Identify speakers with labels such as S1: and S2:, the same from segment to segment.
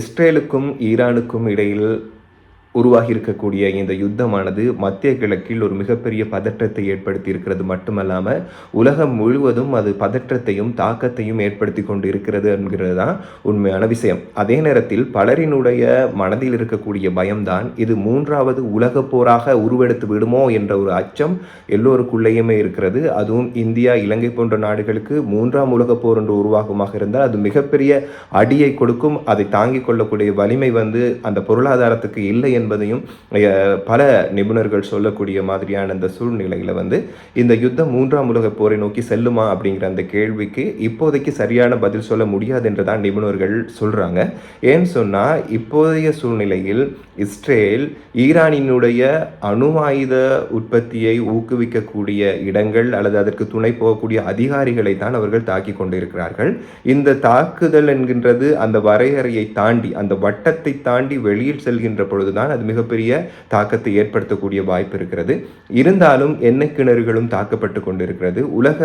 S1: இஸ்ரேலுக்கும் ஈரானுக்கும் இடையில் உருவாகி இருக்கக்கூடிய இந்த யுத்தமானது மத்திய கிழக்கில் ஒரு மிகப்பெரிய பதற்றத்தை ஏற்படுத்தி இருக்கிறது மட்டுமல்லாமல் உலகம் முழுவதும் அது பதற்றத்தையும் தாக்கத்தையும் ஏற்படுத்தி கொண்டு இருக்கிறது என்கிறது தான் உண்மையான விஷயம் அதே நேரத்தில் பலரினுடைய மனதில் இருக்கக்கூடிய பயம்தான் இது மூன்றாவது உலக போராக உருவெடுத்து விடுமோ என்ற ஒரு அச்சம் எல்லோருக்குள்ளேயுமே இருக்கிறது அதுவும் இந்தியா இலங்கை போன்ற நாடுகளுக்கு மூன்றாம் உலக போர் என்று உருவாகமாக இருந்தால் அது மிகப்பெரிய அடியை கொடுக்கும் அதை தாங்கிக் கொள்ளக்கூடிய வலிமை வந்து அந்த பொருளாதாரத்துக்கு இல்லை என்பதையும் பல நிபுணர்கள் சொல்லக்கூடிய மாதிரியான அந்த சூழ்நிலையில் வந்து இந்த யுத்தம் மூன்றாம் உலக போரை நோக்கி செல்லுமா அப்படிங்கிற அந்த கேள்விக்கு இப்போதைக்கு சரியான பதில் சொல்ல முடியாது என்று தான் நிபுணர்கள் சொல்கிறாங்க ஏன்னு சொன்னால் இப்போதைய சூழ்நிலையில் இஸ்ரேல் ஈரானினுடைய அணுவாயுத உற்பத்தியை ஊக்குவிக்கக்கூடிய இடங்கள் அல்லது அதற்கு துணை போகக்கூடிய அதிகாரிகளை தான் அவர்கள் தாக்கி கொண்டிருக்கிறார்கள் இந்த தாக்குதல் என்கின்றது அந்த வரையறையை தாண்டி அந்த வட்டத்தை தாண்டி வெளியில் செல்கின்ற பொழுதுதான் என்றால் அது மிகப்பெரிய தாக்கத்தை ஏற்படுத்தக்கூடிய வாய்ப்பு இருக்கிறது இருந்தாலும் எண்ணெய் கிணறுகளும் தாக்கப்பட்டு கொண்டிருக்கிறது உலக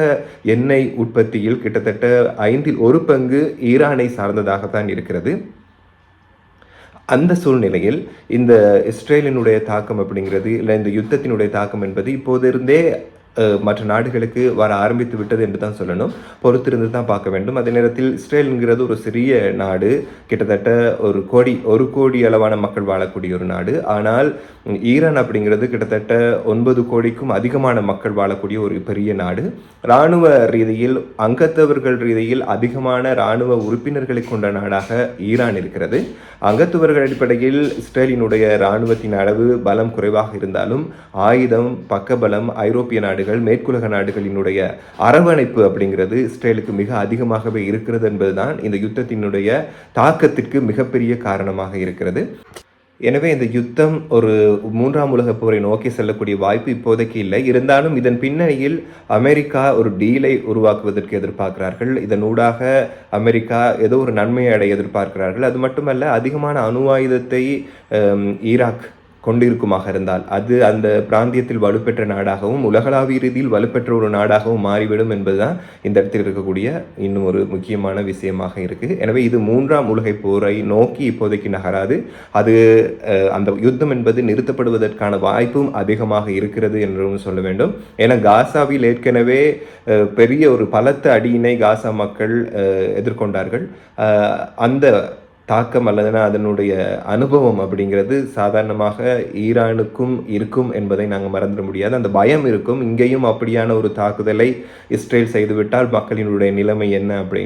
S1: எண்ணெய் உற்பத்தியில் கிட்டத்தட்ட ஐந்தில் ஒரு பங்கு ஈரானை சார்ந்ததாகத்தான் இருக்கிறது அந்த சூழ்நிலையில் இந்த இஸ்ரேலினுடைய தாக்கம் அப்படிங்கிறது இல்லை இந்த யுத்தத்தினுடைய தாக்கம் என்பது இப்போதிருந்தே மற்ற நாடுகளுக்கு வர ஆரம்பித்து விட்டது என்று தான் சொல்லணும் பொறுத்திருந்து தான் பார்க்க வேண்டும் அதே நேரத்தில் இஸ்ரேலுங்கிறது ஒரு சிறிய நாடு கிட்டத்தட்ட ஒரு கோடி ஒரு கோடி அளவான மக்கள் வாழக்கூடிய ஒரு நாடு ஆனால் ஈரான் அப்படிங்கிறது கிட்டத்தட்ட ஒன்பது கோடிக்கும் அதிகமான மக்கள் வாழக்கூடிய ஒரு பெரிய நாடு இராணுவ ரீதியில் அங்கத்தவர்கள் ரீதியில் அதிகமான இராணுவ உறுப்பினர்களை கொண்ட நாடாக ஈரான் இருக்கிறது அங்கத்துவர்கள் அடிப்படையில் இஸ்ரேலினுடைய இராணுவத்தின் அளவு பலம் குறைவாக இருந்தாலும் ஆயுதம் பக்கபலம் ஐரோப்பிய நாடுகள் நாடுகள் மேற்குலக நாடுகளினுடைய அரவணைப்பு அப்படிங்கிறது இஸ்ரேலுக்கு மிக அதிகமாகவே இருக்கிறது என்பதுதான் இந்த யுத்தத்தினுடைய தாக்கத்திற்கு மிகப்பெரிய காரணமாக இருக்கிறது எனவே இந்த யுத்தம் ஒரு மூன்றாம் உலக போரை நோக்கி செல்லக்கூடிய வாய்ப்பு இப்போதைக்கு இல்லை இருந்தாலும் இதன் பின்னணியில் அமெரிக்கா ஒரு டீலை உருவாக்குவதற்கு எதிர்பார்க்கிறார்கள் இதனூடாக அமெரிக்கா ஏதோ ஒரு நன்மையை அடைய எதிர்பார்க்கிறார்கள் அது மட்டுமல்ல அதிகமான அணு ஆயுதத்தை ஈராக் கொண்டிருக்குமாக இருந்தால் அது அந்த பிராந்தியத்தில் வலுப்பெற்ற நாடாகவும் உலகளாவிய ரீதியில் வலுப்பெற்ற ஒரு நாடாகவும் மாறிவிடும் என்பதுதான் இந்த இடத்தில் இருக்கக்கூடிய இன்னும் ஒரு முக்கியமான விஷயமாக இருக்குது எனவே இது மூன்றாம் உலகை போரை நோக்கி இப்போதைக்கு நகராது அது அந்த யுத்தம் என்பது நிறுத்தப்படுவதற்கான வாய்ப்பும் அதிகமாக இருக்கிறது என்றும் சொல்ல வேண்டும் ஏன்னா காசாவில் ஏற்கனவே பெரிய ஒரு பலத்த அடியினை காசா மக்கள் எதிர்கொண்டார்கள் அந்த தாக்கம் அல்லதுனா அதனுடைய அனுபவம் அப்படிங்கிறது சாதாரணமாக ஈரானுக்கும் இருக்கும் என்பதை நாங்கள் மறந்துட முடியாது அந்த பயம் இருக்கும் இங்கேயும் அப்படியான ஒரு தாக்குதலை இஸ்ரேல் செய்துவிட்டால் மக்களினுடைய நிலைமை என்ன அப்படின்னு